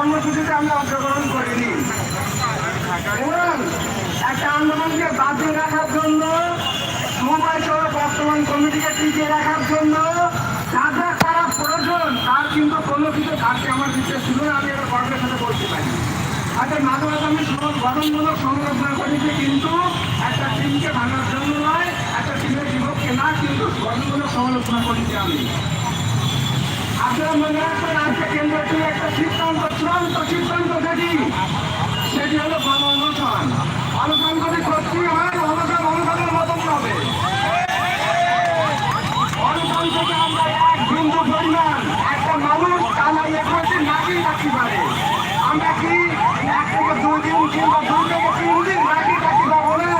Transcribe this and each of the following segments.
কর্মসূচিতে আমি অংশগ্রহণ করিনি। একটা আন্দোলনকে বাঁচিয়ে রাখার জন্য, মোবাইল সহ বর্তমান কমিটিকে টিকিয়ে রাখার জন্য যা যা করা প্রয়োজন, তার কিন্তু কোনো কিছু ঘাটতি আমার ভিতরে ছিল না আমি এটা গর্বের সাথে বলতে পারি। আচ্ছা মাঝে মাঝে আমি গঠনমূলক সমালোচনা করেছি কিন্তু একটা টিমকে ভাঙার জন্য নয়, একটা টিমের বিপক্ষে না, কিন্তু গঠনমূলক সমালোচনা করেছি আমি। আপনারা মনে রাখবেন আজকে কেন্দ্র থেকে একটা সিদ্ধান্ত, চূড়ান্ত সিদ্ধান্ত যেটি? সেটি হলো গণ অনুষ্ঠান অনুষ্ঠান যদি সত্যি হয় অনুষ্ঠান অনুষ্ঠানের মতন হবে। অনুষ্ঠান থেকে আমরা এক কি এক থেকে দুই দিন কিংবা দুই থেকে তিন দিন নাকি রাখতে পারব না?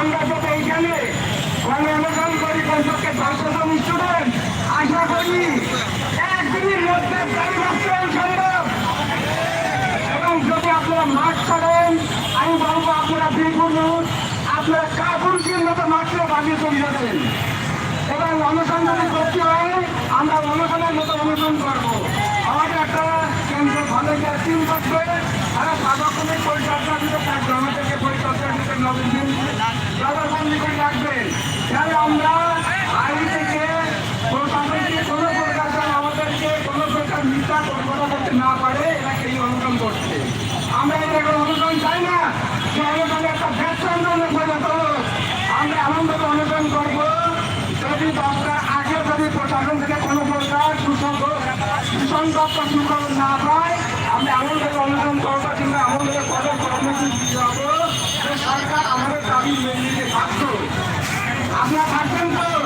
আমরা যত এইখানে গণ অনুদান করি কমপক্ষে দশ হাজার স্টুডেন্ট আশা করি একদিনের মধ্যে এবং যদি আপনারা মাঠ ছাড়েন, আমি বলব আপনারা বিপুল আপনারা কাপুরুষের মতো মাত্র বানিয়ে চলে যাবেন। এবং অনুসন্ধানে করতে হয়, আমরা অনুসন্ধানের মতো অনুসরণ করব। আমাদের একটা ভালো একটা টিম থাকবে তারা সার্বক্ষণিক পরিচর্যা দিতে থাকবে আমাদেরকে পরিচর্যা দিতে নবীন দিন জবাববন্দি করে রাখবেন যাতে আমরা আইন থেকে প্রশাসনকে কোনো প্রকার আমাদেরকে কোনো প্রকার মিথ্যা কল্পনা করতে না পারে এটাকে এই অনুসরণ করছে আমরা এটাকে অনুসরণ চাই না সে অনুসরণে একটা ব্যস্ত আন্দোলনে পরিণত। আমরা এমনভাবে অনুসরণ করব যদি দশটা আগে যদি প্রশাসন থেকে কোনো প্রকার সুসংখ্য বা সুখবর না পায় আমরা এমনভাবে অনুদান করব কিংবা এমনভাবে কঠোর কর্মসূচি যাব যে সরকার আমাদের দাবি মেনে নিতে বাধ্য আপনারা থাকবেন তো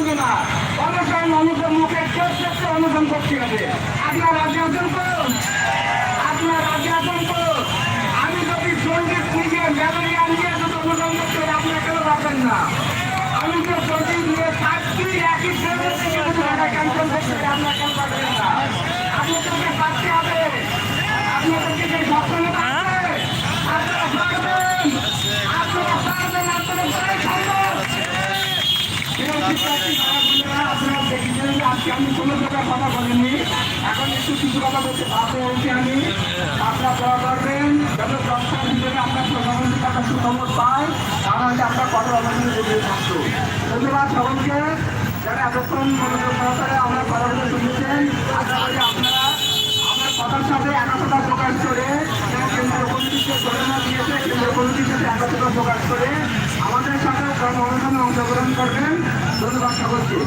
হবে না। অনুসরণ অনুসরণ মুখে চোখে অনুসরণ করতে হবে। আপনার রাজ্যে আছেন তো? আপনার রাজ্যে আছেন তো? আমি যদি সংগীত নিয়ে ম্যালেরিয়া নিয়ে যদি অনুসরণ করতে হবে আপনারা কেন রাখবেন না? আমি তো সংগীত নিয়ে থাকছি একই ট্রেনের থেকে যদি ঢাকা ক্যান্সেল করতে হবে আপনারা কেন পারবেন না? আপনাদেরকে থাকতে হবে। আপনাদেরকে যে স্বপ্ন থাকবে আপনারা পারবেন আপনারা পারবেন আপনারা প্রায় সম্ভব আপনারা দেখেছেন যে আজকে আমি কোনো প্রকার কথা বলিনি এখন একটু কিছু কথা বলতে বাধ্য হয়েছি আমি আপনারা দোয়া করবেন যত দশটার ভিতরে আমরা প্রধানমন্ত্রী টাকা সুখবর পাই তাহলে আমরা কত অবস্থানে থাকব ধন্যবাদ সকলকে যারা এতক্ষণ মনোযোগ সহকারে আমরা কথাগুলো শুনেছেন আশা করি আপনারা আমার কথার সাথে একাত্মতা প্রকাশ করে কেন্দ্রীয় কমিটিকে ঘোষণা দিয়েছে কেন্দ্রীয় কমিটির সাথে একাত্মতা প্রকাশ করে কর্ম অনুষ্ঠানে অংশগ্রহণ করবেন ধন্যবাদ সকলকে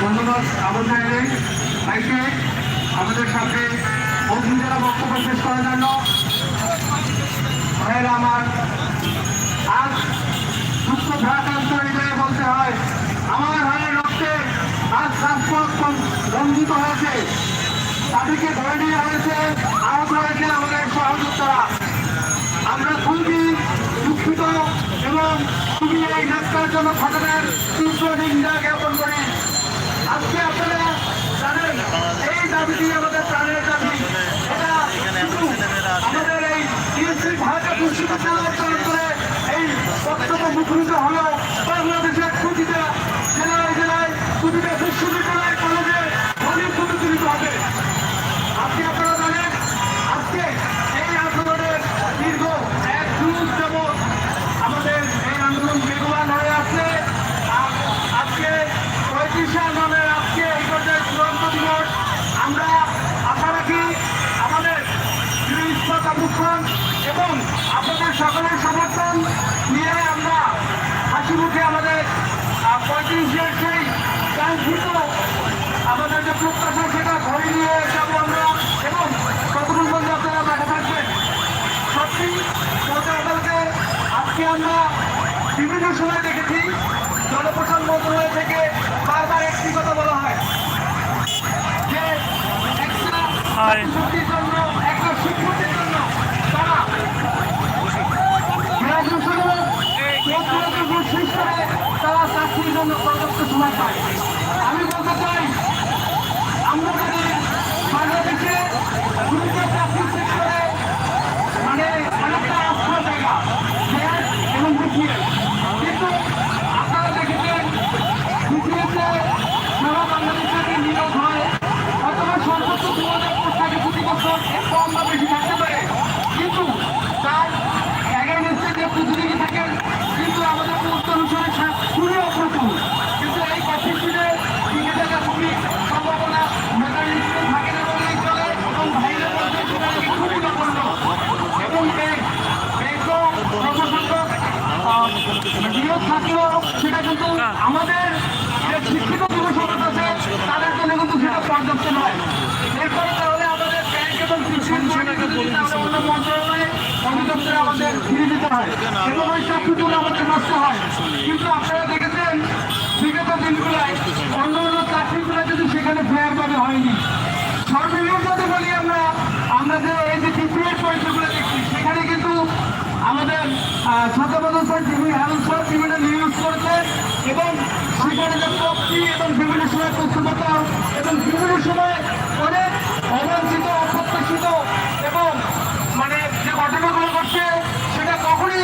ধন্যবাদ আবুল ভাইকে আমাদের সাথে বন্ধুদেরা বক্তব্য শেষ করার জন্য ভাইয়েরা আমার আজ দুঃখ ভারাক্রান্ত হৃদয়ে বলতে হয় আমার ভাইয়ের রক্তে আজ রাজপথ রঞ্জিত হয়েছে তাদেরকে ধরে নিয়ে হয়েছে আহত হয়েছে আমাদের সহযোগিতারা আমরা খুবই দুঃখিত এবং তুমি এই ন্যাক্কারজনক ঘটনার তীব্র নিন্দা জ্ঞাপন করেন আজকে আপনারা জানেন, এই দাবিটি আমাদের প্রাণের দাবি। এটা আমাদের এই টিএসসি ভারতের করে এই বক্তব্য মুখরিত হল বাংলাদেশের প্রতিটা আমাদের যে প্রত্যাশা সেটা ধরে নিয়ে যাব আমরা এবং কতক্ষণ পর্যন্ত আপনারা মাঠে আজকে আমরা বিভিন্ন সময় দেখেছি জনপ্রশাসন মন্ত্রণালয় থেকে বারবার একটি কথা বলা হয় যে একটা শক্তির জন্য তারা তারা চাকরির জন্য পর্যাপ্ত সময় পায়। আমি বলতে চাই আপনারা দেখেছেন, বিগত দিনগুলোয় অন্য অন্য চাকরিগুলো কিন্তু সেখানে ফেয়ারভাবে হয়নি। সর্বনিম্ন যদি বলি আমরা আমরা এই যে টিপিএর পরীক্ষাগুলো দেখছি, সেখানে কিন্তু আমাদের ছাত্রবাদন স্যার বিভিন্ন হেলথ স্যার বিভিন্ন নিউজ করেছে এবং সেখানে যে প্রক্তি এবং বিভিন্ন সময় তথ্যপত্র এবং বিভিন্ন সময় অনেক অবাঞ্ছিত, অপ্রত্যাশিত এবং মানে যে ঘটনাগুলো ঘটছে, সেটা কখনোই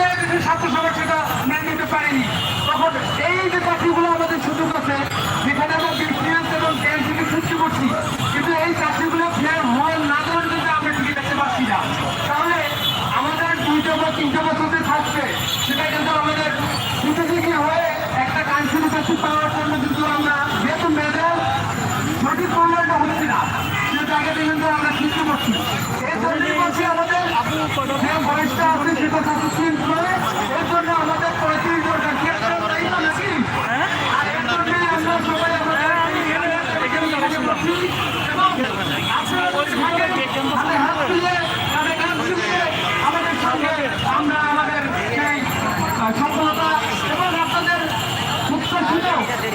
ছাত্র সমাজ সেটা মেনে নিতে পারেনি। করছি। কিন্তু এই চাকরিগুলো ফের হয় না ধরে কিন্তু আমরা টিকে দেখতে পাচ্ছি না। তাহলে আমাদের দুইটা বা তিনটা বছর যে থাকছে। সেটা কিন্তু আমাদের প্রতিযোগী হয়ে একটা কান্ট্রি চাকরি পাওয়ার জন্য কিন্তু আমরা যেহেতু মেধার সঠিক মূল্যায়নটা হচ্ছে না। সে জায়গাতে কিন্তু আমরা সৃষ্টি করছি। এই জন্যই বলছি আমাদের যে বয়সটা আছে, সেটা করে এর জন্য আমাদের পঁয়ত্রিশ দরকার কি একটা তাই তো নাকি আর এর জন্যই আমরা সবাই আমাদের এখানে কাজ করছি এবং আপনারা যদি থাকেন, হাতে হাত মিলিয়ে, কাঁধে কাঁধ মিলিয়ে আমাদের সঙ্গে আমরা আমাদের সেই আহ, সফলতা এবং আপনাদের প্রত্যাশিত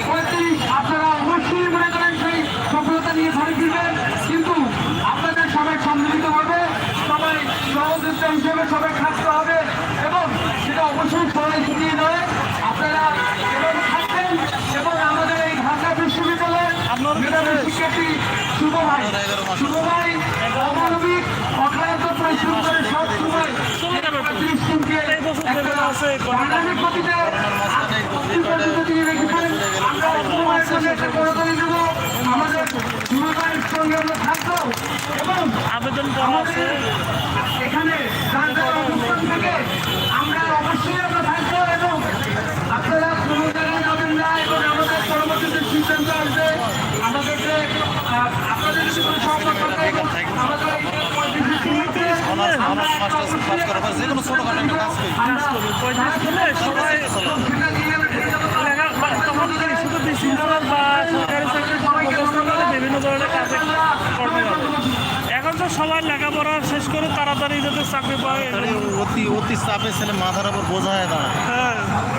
পঁয়ত্রিশ আপনারা অবশ্যই মনে করেন সেই সফলতা নিয়ে ঘরে ফিরবেন কিন্তু আপনাদের সবাই সম্মিলিত হবে সবাই সহযোগিতা হিসেবে সবাই থাকতে হবে এবং সেটা অবশ্যই সবাই ছুটিয়ে নয় আপনারা এবং থাকবেন এবং আমাদের এই ঢাকা বিশ্ববিদ্যালয়ের শিক্ষার্থী শুভ ভাই শুভ ভাই অমানবিক অক্লান্ত পরিশ্রম করে সব সময় দেব আমাদের যুবকের সঙ্গে আমরা থাকব। এবং আবেদন এখানে আমরা অবশ্যই আপনারা কোনো জায়গায় যাবেন শুধু বিশ্ববিদ্যালয় বা সরকারি চাকরি প্রতিষ্ঠানে বিভিন্ন ধরনের কাজে কর্মে যাবে এখন তো সবাই লেখাপড়া শেষ করে তাড়াতাড়ি যাতে চাকরি পায় অতি অতি চাপে ছেলে মাথার উপর বোঝা দাঁড়ায়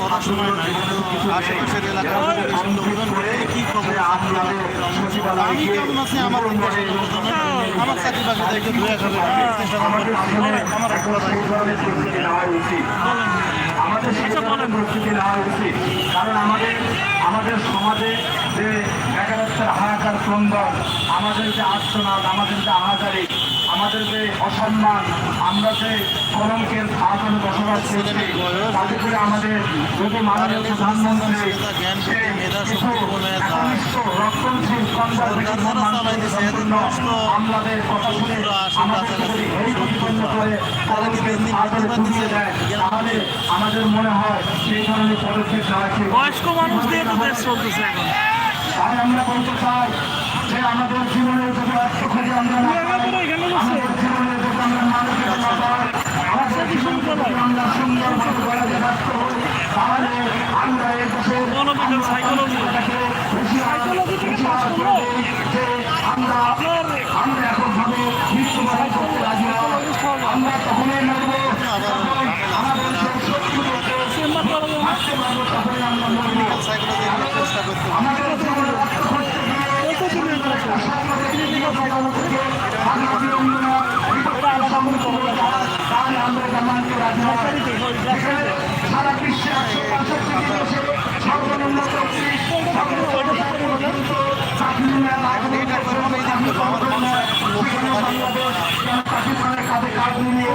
নাই আশেপাশের এলাকার পরিবেশ লোকজন বলে কি খবর আপনাদের সচিবালয়ে আমি কেমন আছি? আমার চাকরি একটু আমাদের কারণ আমাদের আমাদের সমাজে যে রক্তের হাহাকার ক্রন্দন আমাদের যে আর্তনাদ আমাদের যে আহাজারি আমাদের যে অসম্মান, আমরা যে কলঙ্কের আগুনে বসবাস করছি, তাতে করে আমাদের যদি মাননীয় প্রধানমন্ত্রী রক্ষণশীল আমাদের কথা শুনে আমাদের মনে হয় সেই ধরনের পদক্ষেপ নেওয়া বয়স্ক মানুষ দিয়ে তো দেশ চলতেছে এখন। তাই আমরা বলতে চাই যে আমাদের জীবনের যদি অর্থ খুঁজে আমরা না আমাদের জীবনের যদি আমরা মানুষের না পাই, আমাদের জীবনকে যদি আমরা সুন্দরভাবে গড়ে রাখতে হই, তাহলে আমরা এই দেশের মনোবিজ্ঞান সাইকোলজি সাইকোলজি থেকে পাস করল যে আমরা আমরা এখন ভাবে মৃত্যুবরণ করতে রাজি আমরা তখনই মরবো আমাদের সেই শত্রুদেরকে চেম্বার করা যাবে না। মারতে পারব তখনই আমরা মরবো সাইকোলজি চেষ্টা করতে হবে। আমাদের সারা বিশ্বে একশো পঁয়ষট্টি দেশে সর্বনিম্ন চৌত্রিশ পাকিস্তানের কাঁধে কাঁধ মিলিয়ে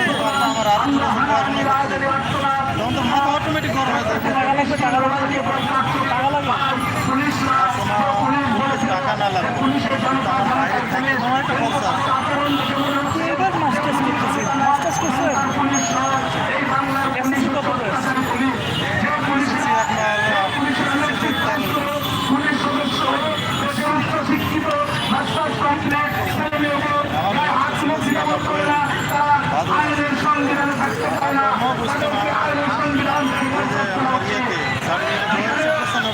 আমরা আমার আরও তখন তো মাথা অটোমেটিক গরম হয়ে যাবে টাকা না লাগবে আমার বাইরে থেকে কোনো একটা খরচা আছে আচরণ দেখে মনে হচ্ছে এবার মাস্টার্স করতেছে মাস্টার্স করছে পুলিশরা এই বাংলার পুলিশ এসএসসি কত করে? পুলিশ যে পুলিশরা আপনার পুলিশের নেতৃত্বাংশ, পুলিশ সদস্য দেশের উচ্চশিক্ষিত মাস্টার্স কমপ্লেক্স ছেলেমেয়েদের গায়ে হাত মুখ দেওয়া করে না তারা আইনের সংবিধানে থাকতে পারে না তাদেরকে আইনের সংবিধান থেকে বঞ্চিত করা হচ্ছে।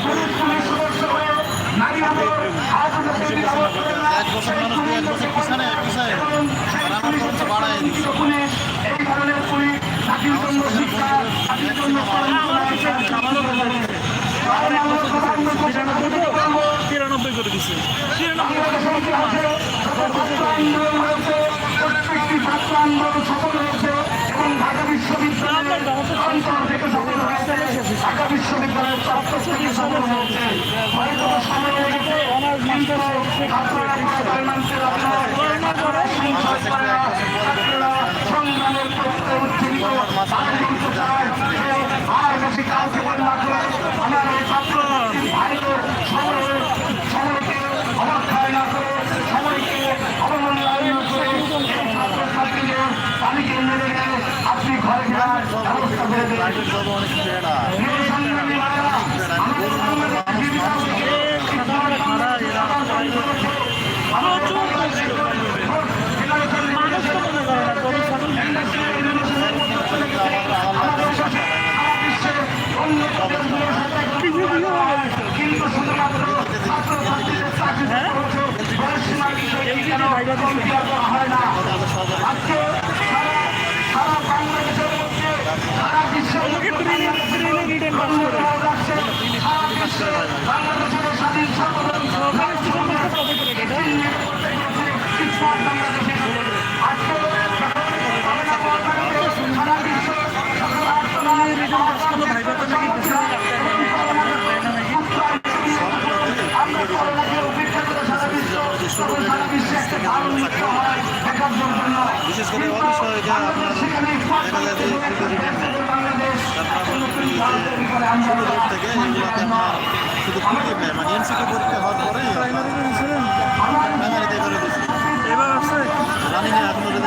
পুলিশ পুলিশ সদস্য হয়ে নারী আদর আহত ব্যক্তির আদর করে বছর মানুষ দুই এক বছর পিছনে সেই আর আমার খরচ বাড়ায় তিরানব্বই করে দিচ্ছে ঢাকা বিশ্ববিদ্যালয়ের অন্তর থেকে সফল হয়েছে ঢাকা বিশ্ববিদ্যালয়ের চত্বর থেকে সফল হয়েছে আর বেশি মেরে আপনি ঘরে ফেরার যত অনেক প্রেরণা প্রিয় সংগ্রামী ভাইয়েরা, আমাদের বাংলাদেশের জীবিকা খারা এরা প্রচুর মানুষ তো মনে করে না গরু ছাগল কিছু দিয়ে হবে কিন্তু শুধুমাত্র ছাত্রছাত্রীদের চাকরি বয়সীমা বিষয়ে কেন কম্পিউটার করা হয় না আজকে সারা বিশ্বের বিশেষ করে অনেক সময় এটা আপনার দেখা যায় যে ছোটো দূর থেকে এগুলোতে আপনার শুধু খুঁজে পায়। মানে এনসিকে পরীক্ষা হওয়ার পরে প্রাইমারিতে এবারে এবার আসছে রানিংয়ে আপনাদের